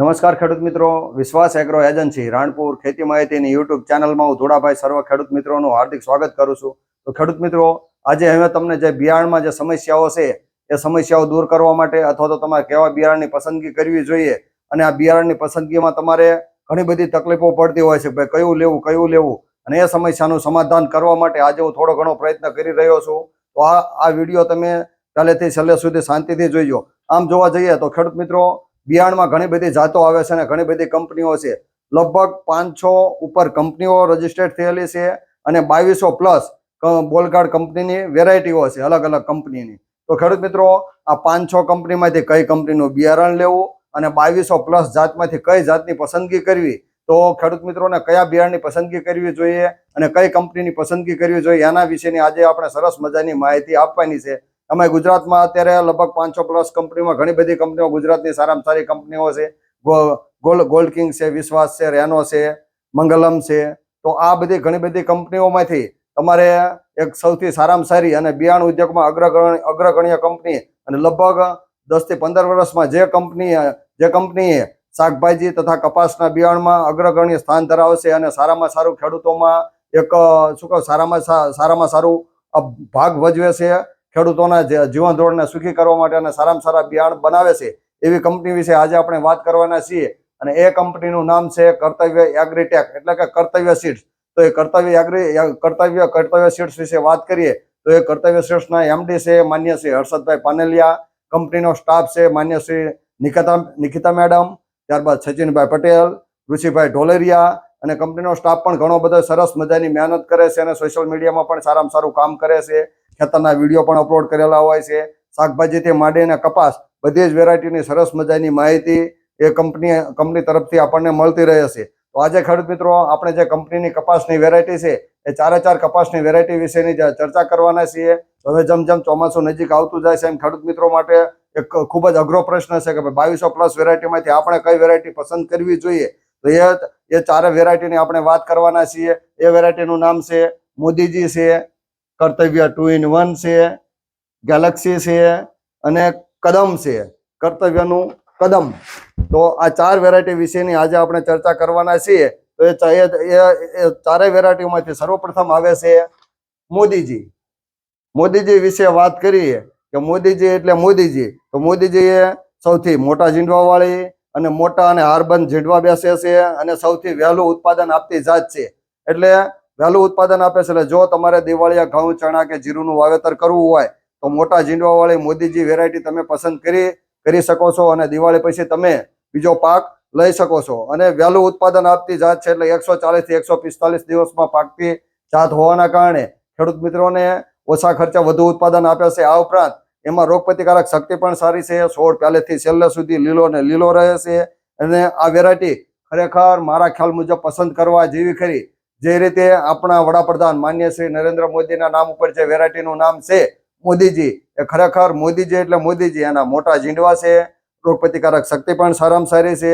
નમસ્કાર ખેડૂત મિત્રો. વિશ્વાસ એગ્રો એજન્સી, રાણપુર ખેતી માહિતીની યુટ્યુબ ચેનલમાં હું ધોળાભાઈ સર્વ ખેડૂત મિત્રોનું હાર્દિક સ્વાગત કરું છું. તો ખેડૂત મિત્રો, આજે હવે તમને જે બિયારણમાં જે સમસ્યાઓ છે, એ સમસ્યાઓ દૂર કરવા માટે અથવા તો તમારે કેવા બિયારણની પસંદગી કરવી જોઈએ અને આ બિયારણની પસંદગીમાં તમારે ઘણી બધી તકલીફો પડતી હોય છે. ભાઈ, કયું લેવું કયું લેવું? અને એ સમસ્યાનું સમાધાન કરવા માટે આજે હું થોડો ઘણો પ્રયત્ન કરી રહ્યો છું. તો આ આ વીડિયો તમે પહેલેથી છેલ્લે સુધી શાંતિથી જોઈજો. આમ જોવા જઈએ તો ખેડૂત મિત્રો બિયારણમાં ઘણી બધી જાતો આવે છે અને ઘણી બધી કંપનીઓ છે. લગભગ પાંચસો ઉપર કંપનીઓ રજીસ્ટર્ડ થયેલી છે અને બાવીસો પ્લસ બોલગાર્ડ કંપનીની વેરાયટીઓ છે અલગ અલગ કંપનીની. તો ખેડૂત મિત્રો, આ પાંચસો કંપનીમાંથી કઈ કંપનીનું બિયારણ લેવું અને બાવીસો પ્લસ જાતમાંથી કઈ જાતની પસંદગી કરવી? તો ખેડૂત મિત્રોને કયા બિયારણની પસંદગી કરવી જોઈએ અને કઈ કંપનીની પસંદગી કરવી જોઈએ? એના વિશેની આજે આપણે સરસ મજાની માહિતી આપવાની છે. અમે ગુજરાતમાં અત્યારે લગભગ પાંચસો પ્લસ કંપનીમાં, ઘણી બધી કંપનીઓ ગુજરાતની સારામાં સારી કંપનીઓ છે. ગોલ્ડ ગોલ્ડ કિંગ છે, વિશ્વાસ છે, રેનો છે, મંગલમ છે. તો આ બધી ઘણી બધી કંપનીઓમાંથી તમારે એક સૌથી સારામાં સારી અને બિયાણ ઉદ્યોગમાં અગ્રગણ, અગ્રગણ્ય કંપની અને લગભગ દસથી પંદર વર્ષમાં જે કંપની, જે કંપનીએ શાકભાજી તથા કપાસના બિયાણમાં અગ્રગણ્ય સ્થાન ધરાવશે અને સારામાં સારું ખેડૂતોમાં એક, શું કહું, સારામાં સારામાં સારું ભાગ ભજવે છે. ખેડૂતોના જીવન ધોરણને સુખી કરવા માટે અને સારામાં સારા બિયારણ બનાવે છે, એવી કંપની વિશે આજે આપણે વાત કરવાના છીએ. અને એ કંપનીનું નામ છે કર્તવ્ય એગ્રીટેક, એટલે કે કર્તવ્ય સીડ્સ. તો એ કર્તવ્ય એગ્રી કર્તવ્ય કર્તવ્ય સીડ્સ વિશે વાત કરીએ, તો એ કર્તવ્ય સીડ્સના એમડી છે, માન્ય શ્રી હર્ષદભાઈ પાનેલિયા. કંપનીનો સ્ટાફ છે, માન્ય શ્રી નિકિતા નિકિતા મેડમ, ત્યારબાદ સચિનભાઈ પટેલ, ઋષિભાઈ ઢોલેરિયા. અને કંપનીનો સ્ટાફ પણ ઘણો બધો સરસ મજાની મહેનત કરે છે અને સોશિયલ મીડિયામાં પણ સારામાં સારું કામ કરે છે. ખેતરના વીડિયો પણ અપલોડ કરેલા હોય છે. શાકભાજીથી માંડીને કપાસ, બધી જ વેરાયટીની સરસ મજાની માહિતી એ કંપની કંપની તરફથી આપણને મળતી રહે છે. તો આજે ખેડૂત મિત્રો, આપણે જે કંપનીની કપાસની વેરાયટી છે, એ ચારે ચાર કપાસની વેરાયટી વિશેની ચર્ચા કરવાના છીએ. હવે જેમ જેમ ચોમાસું નજીક આવતું જાય છે, એમ ખેડૂત મિત્રો માટે એક ખૂબ જ અઘરો પ્રશ્ન છે કે ભાઈ, બાવીસો પ્લસ વેરાયટીમાંથી આપણે કઈ વેરાયટી પસંદ કરવી જોઈએ? તો એ એ ચારે વેરાયટીની આપણે વાત કરવાના છીએ. એ વેરાયટીનું નામ છે, મોદીજી છે કર્તવ્ય ટુ ઇન વન છે ગેલેક્સી છે અને કદમ છે. કર્તવ્યનું કદમ. તો આ ચાર વેરાયટી વિશેની આજે આપણે ચર્ચા કરવાના છીએ. તો એ ચારેય વેરાયટીમાંથી સર્વપ્રથમ આવે છે મોદીજી. મોદીજી વિશે વાત કરીએ કે મોદીજી એટલે મોદીજી. તો મોદીજી એ સૌથી મોટા ઝીંડવા વાળી અને મોટા અને હારબંધ ઝીંડવા બેસે છે અને સૌથી વહેલું ઉત્પાદન આપતી જાત છે. એટલે વહેલું ઉત્પાદન આપે છે. એટલે જો તમારે દિવાળીયા ઘઉં, ચણા કે જીરુંનું વાવેતર કરવું હોય, તો મોટા જીંડવાવાળી મોદીજી વેરાયટી તમે પસંદ કરી કરી શકો છો અને દિવાળી પછી તમે બીજો પાક લઈ શકો છો. અને વહેલું ઉત્પાદન આપતી જાત છે એટલે એકસો ચાલીસથી એકસો પિસ્તાલીસ દિવસમાં પાકતી જાત હોવાના કારણે ખેડૂત મિત્રોને ઓછા ખર્ચે વધુ ઉત્પાદન આપે છે. આ ઉપરાંત એમાં રોગ પ્રતિકારક શક્તિ પણ સારી છે. છોડ પહેલેથી છેલ્લે સુધી લીલો ને લીલો રહે છે. અને આ વેરાયટી ખરેખર મારા ખ્યાલ મુજબ પસંદ કરવા જેવી ખરી. જે રીતે આપણા વડાપ્રધાન માન્ય શ્રી નરેન્દ્ર મોદીના નામ ઉપર જે વેરાયટીનું નામ છે, મોદીજી, એ ખરેખર મોદીજી એટલે મોદીજી, એના મોટા ઝીંડવા છે, રોગ પ્રતિકારક શક્તિ પણ સારામાં સારી છે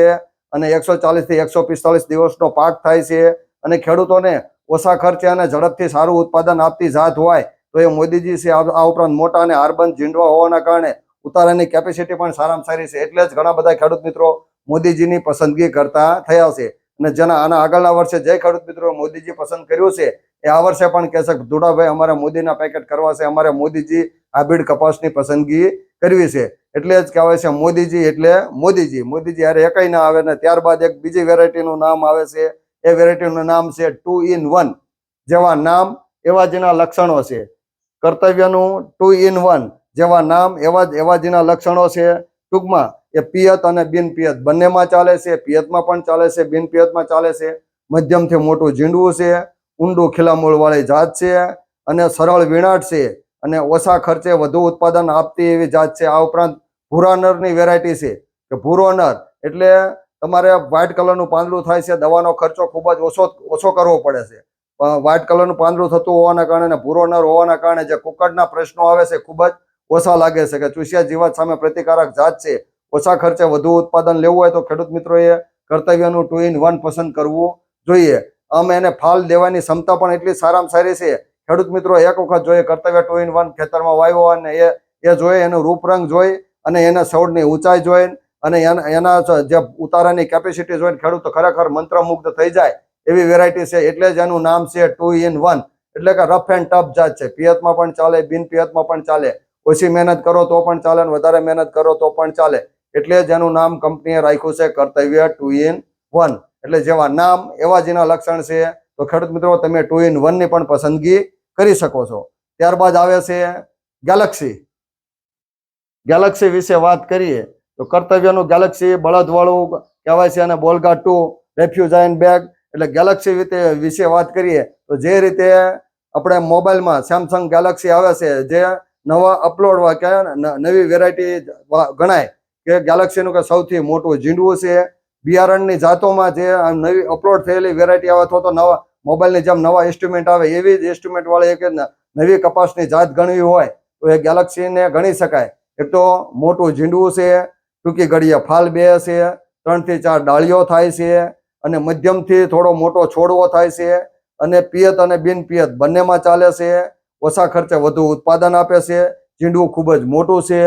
અને એકસો ચાલીસથી એકસો પિસ્તાલીસ દિવસનો પાક થાય છે અને ખેડૂતોને ઓછા ખર્ચે અને ઝડપથી સારું ઉત્પાદન આપતી જાત હોય તો એ મોદીજી છે. આ ઉપરાંત મોટા અને હારબંધ ઝીંડવા હોવાના કારણે ઉતારાની કેપેસિટી પણ સારામાં સારી છે. એટલે જ ઘણા બધા ખેડૂત મિત્રો મોદીજીની પસંદગી કરતા થયા છે. અને જેના આના આગળના વર્ષે જે ખેડૂત મિત્રો મોદીજી પસંદ કર્યું છે, એ આ વર્ષે પણ કહેશે કે ધુડાભાઈ અમારે મોદીના પેકેટ કરવા છે, અમારે મોદીજી હાઇબ્રિડ કપાસની પસંદગી કરવી છે. એટલે જ કહેવાય છે મોદીજી એટલે મોદીજી. મોદીજી હારે એકઈ ના આવે ને ત્યારબાદ એક બીજી વેરાયટીનું નામ આવે છે, એ વેરાયટીનું નામ છે ટુ ઇન વન. જેવા નામ એવા જેના લક્ષણો છે. કર્તવ્યનું ટુ ઇન વન. જેવા નામ એવા જ એવા જેના લક્ષણો છે. ટૂંકમાં એ પિયત અને બિનપિયત. બંનેમાં ચાલે છે, પિયતમાં પણ ચાલે છે, બિનપિયતમાં ચાલે છે. મધ્યમથી મોટું ઝીંડવું છે, ઊંડું ખીલામૂળવાળી જાત છે અને સરળ વીણાટ છે અને ઓછા ખર્ચે વધુ ઉત્પાદન આપતી એવી જાત છે. આ ઉપરાંત ભૂરા નરની વેરાયટી છે. કે ભૂરો નર એટલે તમારે વ્હાઇટ કલરનું પાંદડું થાય છે, દવાનો ખર્ચો ખૂબ જ ઓછો ઓછો કરવો પડે છે. વ્હાઇટ કલરનું પાંદડું થતું હોવાના કારણે ભૂરો નર હોવાના કારણે જે કુકડના પ્રશ્નો આવે છે, ખૂબ જ ઓછા લાગે છે. કે ચૂસિયા જીવાત સામે પ્રતિકારક જાત છે. ઓછા ખર્ચે વધુ ઉત્પાદન લેવું હોય તો ખેડૂત મિત્રોએ કર્તવ્યનું ટુ ઇન વન પસંદ કરવું જોઈએ. આમ એને ફાલ દેવાની ક્ષમતા પણ એટલી સારામાં સારી છે. ખેડૂત મિત્રો એક વખત જોઈએ કર્તવ્ય ટુ ઇન વન ખેતરમાં વાવ્યો અને એ એ જોઈએ એનું રૂપરંગ જોઈ અને એના સૌડની ઊંચાઈ જોઈ અને એના જે ઉતારાની કેપેસિટી જોઈને ખેડૂતો ખરેખર મંત્રમુગ્ધ થઈ જાય એવી વેરાયટી છે. એટલે જ એનું નામ છે ટુ ઇન વન એટલે કે રફ એન્ડ ટફ જાત છે. પિયતમાં પણ ચાલે, બિન પિયતમાં પણ ચાલે. ઓછી મહેનત કરો તો પણ ચાલે અને વધારે મહેનત કરો તો પણ ચાલે. એટલે જ એનું નામ કંપનીએ રાખ્યું છે કર્તવ્ય ટુ ઇન વન. એટલે જેવા નામ, એવા જ એના લક્ષણ છે. તો ખેડૂત મિત્રો, તમે ટુ ઇન વનની પણ પસંદગી કરી શકો છો. ત્યારબાદ આવે છે ગેલેક્સી. ગેલેક્સી વિશે વાત કરીએ, તો કર્તવ્યનું ગેલેક્સી બળદવાળું કહેવાય છે અને બોલગા ટુ રેફ્યુઝાઇન બેગ. એટલે ગેલેક્સી વિશે વાત કરીએ, તો જે રીતે આપણે મોબાઈલમાં સેમસંગ ગેલેક્સી આવે છે, જે નવા અપલોડ કે નવી વેરાયટી ગણાય. કે ગેલેક્સીનું કે સૌથી મોટું ઝીંડવું છે. બિયારણની જાતોમાં જે નવી અપલોડ થયેલી વેરાયટી આવે અથવા તો નવા મોબાઈલની જેમ નવા ઇન્સ્ટ્રુમેન્ટ આવે એવી જ ઇન્સ્ટ્રુમેન્ટ વાળી એક નવી કપાસની જાત ગણવી હોય તો એ ગેલેક્સીને ગણી શકાય. એક તો મોટું ઝીંડવું છે, ટૂંકી ઘડીએ ફાલ બે છે ત્રણથી ચાર ડાળીઓ થાય છે અને મધ્યમથી થોડો મોટો છોડવો થાય છે અને પિયત અને બિન પિયત બંનેમાં ચાલે છે. ઓછા ખર્ચે વધુ ઉત્પાદન આપે છે. ઝીંડવું ખૂબ જ મોટું છે.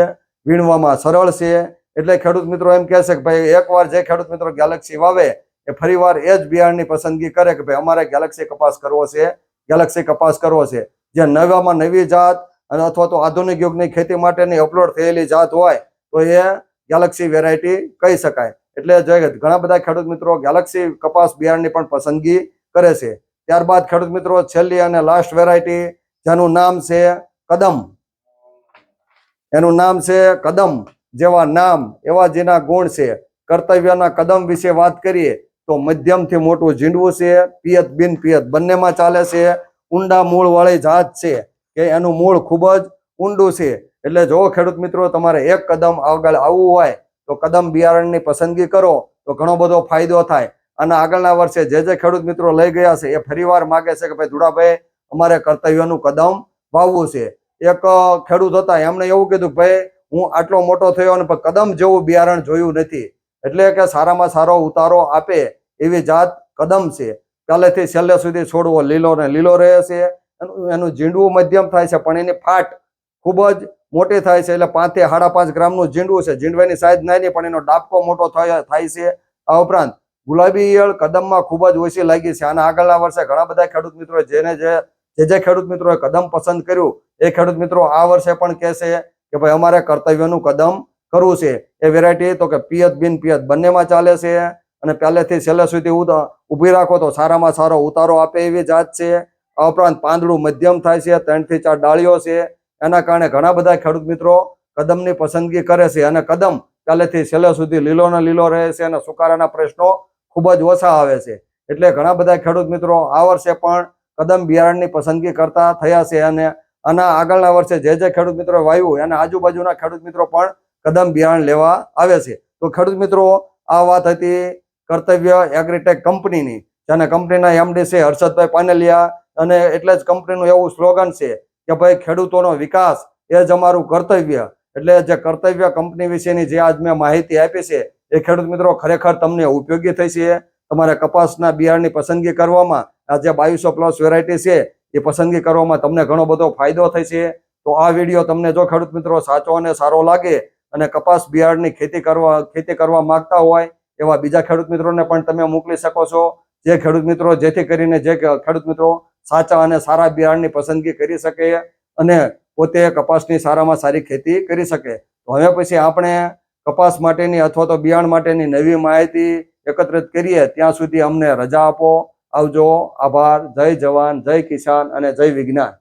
વીણવામાં સરળ છે. એટલે ખેડૂત મિત્રો એમ કહે છે કે ભાઈ, એકવાર જે ખેડૂત મિત્રો ગેલેક્સી વાવે, એ ફરીવાર એ જ બિયારણની પસંદગી કરે કે ભાઈ, અમારે ગેલેક્સી કપાસ કરવો છે ગેલેક્સી કપાસ કરવો છે. જે નવામાં નવી જાત અને અથવા તો આધુનિક યુગની ખેતી માટેની અપલોડ થયેલી જાત હોય, તો એ ગેલેક્સી વેરાયટી કહી શકાય. એટલે જે ઘણા બધા ખેડૂત મિત્રો ગેલેક્સી કપાસ બિયારણની પણ પસંદગી કરે છે. ત્યારબાદ ખેડૂત મિત્રો, છેલ્લી અને લાસ્ટ વેરાયટી જેનું નામ છે કદમ. એનું નામ છે કદમ. જેવા નામ, એવા જેના ગુણ છે, કર્તવ્યના કદમ વિશે વાત કરીએ, તો મધ્યમથી મોટું ઝીંડવું છે, પિયત બિન પિયત બંનેમાં ચાલે છે. ઊંડા મૂળ વાળી જાત છે કે એનું મૂળ ખૂબ જ ઊંડું છે. એટલે જો ખેડૂત મિત્રો, તમારે એક કદમ આગળ આવવું હોય, તો કદમ બિયારણની પસંદગી કરો, તો ઘણો બધો ફાયદો થાય. અને આગળના વર્ષે જે જે ખેડૂત મિત્રો લઈ ગયા છે, એ ફરીવાર માગે છે કે ભાઈ ધુડાભાઈ, અમારે કર્તવ્યનું કદમ વાવવું છે. એક ખેડૂત હતા, એમણે એવું કીધું ભાઈ હું આટલો મોટો થયો અને કદમ જેવું બિયારણ જોયું નથી. એટલે કે સારામાં સારો ઉતારો આપે એવી જાત કદમ છે. પહેલેથી છેલ્લે સુધી છોડવો લીલો ને લીલો રહે છે. એનું ઝીંડવું મધ્યમ થાય છે, પણ એની ફાટ ખૂબ જ મોટી થાય છે. એટલે પાંચથી સાડા પાંચ ગ્રામનું ઝીંડવું છે. ઝીંડવાની સાઈઝ નાની, પણ એનો ડાબકો મોટો થાય થાય છે. આ ઉપરાંત ગુલાબી ઈયળ કદમમાં ખૂબ જ ઓછી લાગી છે. અને આગળના વર્ષે ઘણા બધા ખેડૂત મિત્રો જેને જે જે જે ખેડૂત મિત્રોએ કદમ પસંદ કર્યું, એ ખેડૂત મિત્રો આ વર્ષે પણ કહેશે કે ભાઈ અમારે કર્તવ્યનું કદમ કરવું છે. એ વેરાયટી તો કે પિયત બિન પિયત બંનેમાં ચાલે છે. અને પહેલેથી છેલ્લે સુધી ઊભી રાખો તો સારામાં સારો ઉતારો આપે એવી જાત છે. આ ઉપરાંત પાંદડું મધ્યમ થાય છે, ત્રણથી ચાર ડાળીઓ છે. એના કારણે ઘણા બધા ખેડૂત મિત્રો કદમની પસંદગી કરે છે. અને કદમ પહેલેથી છેલ્લે સુધી લીલો ને લીલો રહે છે અને સુકારાના પ્રશ્નો ખૂબ જ ઓછા આવે છે. એટલે ઘણા બધા ખેડૂત મિત્રો આ વર્ષે પણ કદમ બિયારણની પસંદગી કરતા થયા છે અને આના આગળના વર્ષે જે જે ખેડૂત મિત્રો વાવ્યું એના આજુબાજુના ખેડૂત મિત્રો પણ કદમ બિયારણ લેવા આવે છે. તો ખેડૂત મિત્રો, આ વાત હતી કર્તવ્ય એગ્રીટેક કંપનીની જેને કંપનીના એમડી છે હર્ષદભાઈ પાનેલિયા અને એટલે જ કંપનીનું એવું સ્લોગન છે કે ભાઈ ખેડૂતોનો વિકાસ એ જ અમારું કર્તવ્ય. એટલે જે કર્તવ્ય કંપની વિશેની જે આજ મેં માહિતી આપી છે, એ ખેડૂત મિત્રો ખરેખર તમને ઉપયોગી થઈ છે તમારે કપાસના બિયારણની પસંદગી કરવામાં આ જે બાવીસો પ્લસ વેરાયટી છે એ પસંદગી કરવામાં તમને ઘણો બધો ફાયદો થશે. તો આ વીડિયો તમને જો ખેડૂત મિત્રો સાચો અને સારો લાગે અને કપાસ બિયારણની ખેતી કરવા ખેતી કરવા માંગતા હોય, એવા બીજા ખેડૂત મિત્રોને પણ તમે મોકલી શકો છો. જે ખેડૂત મિત્રો જેથી કરીને જે ખેડૂત મિત્રો સાચા અને સારા બિયારણની પસંદગી કરી શકે અને પોતે કપાસની સારામાં સારી ખેતી કરી શકે. તો હવે પછી આપણે કપાસ માટેની અથવા તો બિયારણ માટેની નવી માહિતી એકત્રિત કરીએ. ત્યાં સુધી અમને રજા આપો. આવજો. આભાર. જય જવાન જય કિસાન અને જય વિજ્ઞાન.